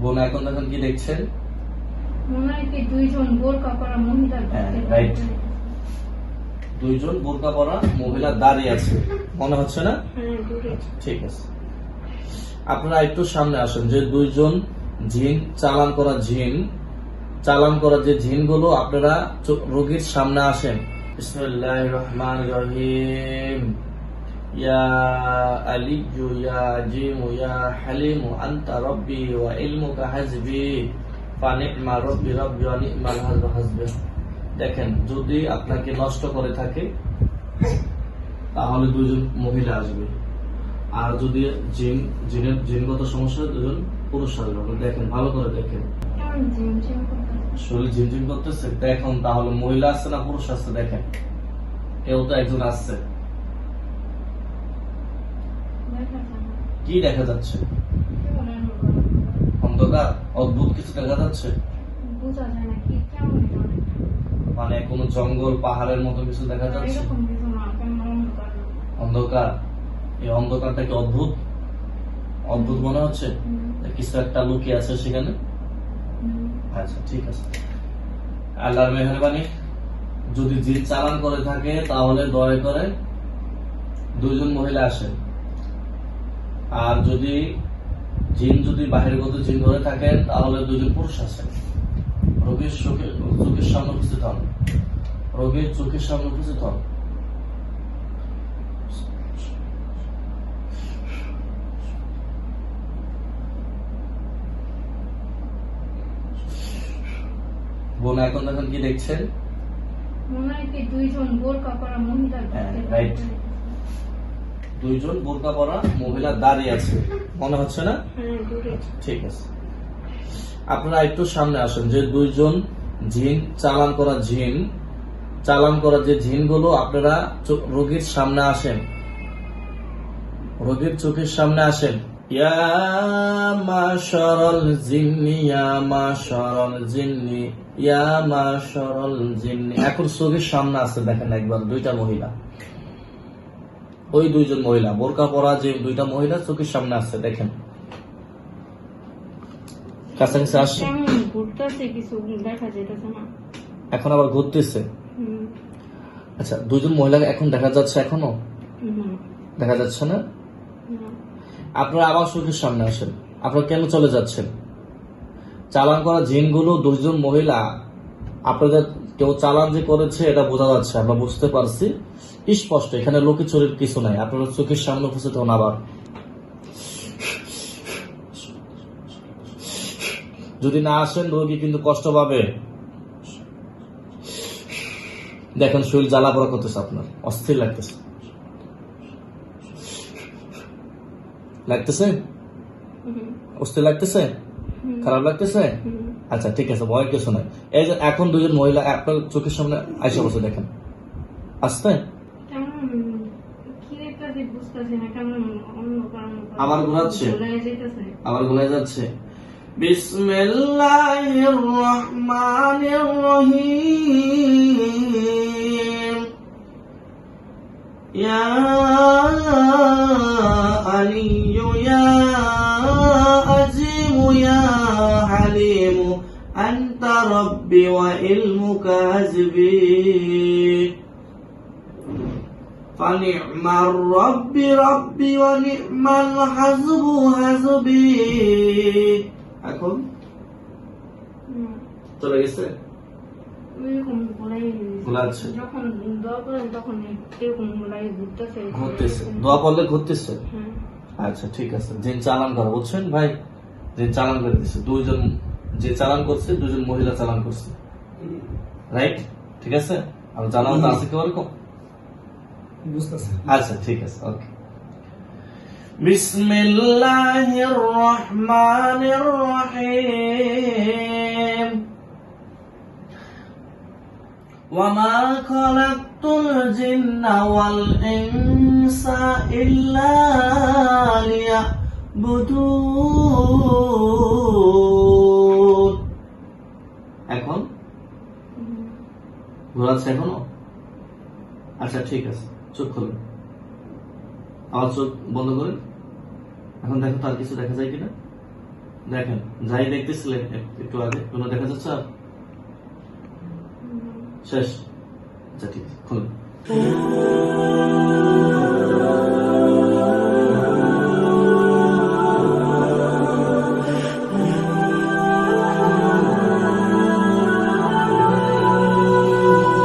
বোন এখন দেখেন কি দেখছেন হয় দুইজন বোরকা পরা মহিলা দেখতে right. পাচ্ছি। দুইজন বোরকা পরা মহিলা দাঁড়িয়ে আছে। মনে হচ্ছে না? হ্যাঁ ঠিক আছে। আপনারা একটু সামনে আসেন যে দুইজন জিন চালান করা জিন চালান করা যে জিনগুলো আপনারা রোগীর সামনে আসেন। বিসমিল্লাহ রহমান রহিম। দেখেন যদি আপনাকে নষ্ট করে থাকে তাহলে দুজন মহিলা আসবে। আর যদি জিন জিনের জিনগত সমস্যা দুজন পুরুষ আসবে। আপনি দেখেন ভালো করে দেখেন। শরীর ঝিমঝিম করতেছে? দেখুন তাহলে মহিলা আসছে না পুরুষ আসছে দেখেন। কেউ তো একজন আসছে দেখা যায় না। কি দেখা যাচ্ছে? অন্ধকার অদ্ভুত কিছু দেখা যাচ্ছে। মানে কোনো জঙ্গল পাহাড়ের মতো কিছু দেখা যাচ্ছে? অন্ধকার। এই অন্ধকারটা কি অদ্ভুত? অদ্ভুত মনে হচ্ছে? কিছু একটা লুকিয়ে আছে সেখানে? আচ্ছা ঠিক আছে। আল্লাহর মেহরবানি যদি জিন চালান করে থাকে তাহলে দয়া করে দুইজন মহিলা আসেন। আর যদি জিন যদি বাহিরগত জিন ধরে থাকেন তাহলে দুজন পুরুষ আসেন রোগীর চোখে চোখের সামনে উপস্থিত হন রোগীর চোখের সামনে উপস্থিত হন বোন এখন দেখেন কি দেখছেন মনে হয় কি দুইজন বোরকা পরা মহিলা. পাচ্ছি। দুইজন বোরকা পরা মহিলা দাঁড়িয়ে আছে। মনে হচ্ছে না? হ্যাঁ ঠিক আছে। আপনারা একটু সামনে আসেন যে দুইজন জিন চালান করা জিন চালান করা যে জিনগুলো আপনারা রোগীর সামনে আসেন। রোগীর চোখের সামনে আসেন। ইয়া মাশারাল জিন্নি ইয়া মাশারাল জিন্নি ইয়া মাশারাল জিন্নি। এখন চোখের সামনে আছে দেখেন একবার দুইটা মহিলা। ওই দুইজন মহিলা বোরকা পরা যে দুইটা মহিলা চোখের সামনে আছে দেখেন। কাছাকাছি আসছে। এখন আবার ঘুরতেছে? আচ্ছা দুজন মহিলা এখন দেখা যাচ্ছে এখনও? দেখা যাচ্ছে না? আপনারা আবার চোখের সামনে আসেন। আপনারা কেন চলে যাচ্ছেন? চালান করা জিনগুলো দুজন মহিলা আপনাদের কেউ চালান যে করেছে এটা বোঝা যাচ্ছে আমরা বুঝতে পারছি। স্পষ্ট এখানে লোকের চোরের কিছু নাই আপনারা চোখের সামনে উপস্থিত হন আবার। যদি না আসেন রোগী কিন্তু কষ্ট পাবে। দেখেন শরীর জ্বালা পড়া করতেছে আপনার অস্থির লাগতেছে। লাগতেছে? অস্থির লাগতেছে? খারাপ লাগতেছে। আচ্ছা ঠিক আছে ভয় কিছু নাই। এই যে এখন দুজন মহিলা আপনার চোখের সামনে আইসা বসে দেখেন। আসতে। আবার ঘোরাচ্ছে? ঘুরে আবার গুলাই যাচ্ছে। বিসমিল্লাহির রহমানির রহিম। ইয়া আলিয়্যু فنعم الرب ربي ونعم الحزب حزبي এখন হুম, চলে গেছে ওইরকম ঘোলাই ঘোলাচ্ছে। যখন দোয়া করেন তখন এরকম ঘোলাই ঘুরতেছে ঘুরতেছে দোয়া পড়লে ঘুরতেছে হ্যাঁ আচ্ছা ঠিক আছে জিন চালান করা বুঝছেন ভাই জিন চালান করে দিচ্ছে দুইজন যে চালান করছে দুজন মহিলা চালান করছে রাইট ঠিক আছে আর জানাও তো আছে কেউ এরকম বুঝতেছে আচ্ছা ঠিক আছে ওকে বিসমিল্লাহির রহমানির রহিম وما خلقت الجن والإنس إلا ليعبدون ঘোরাচ্ছে এখনও? আচ্ছা ঠিক আছে, চোখ খুলুন। আবার চোখ বন্ধ করেন। এখন দেখো তো আর কিছু দেখা যায় কিনা। দেখেন, যাই দেখতেছিলেন একটু আগে, কোনো দেখা যাচ্ছে আর? শেষ। আচ্ছা ঠিক আছে, খুলুন।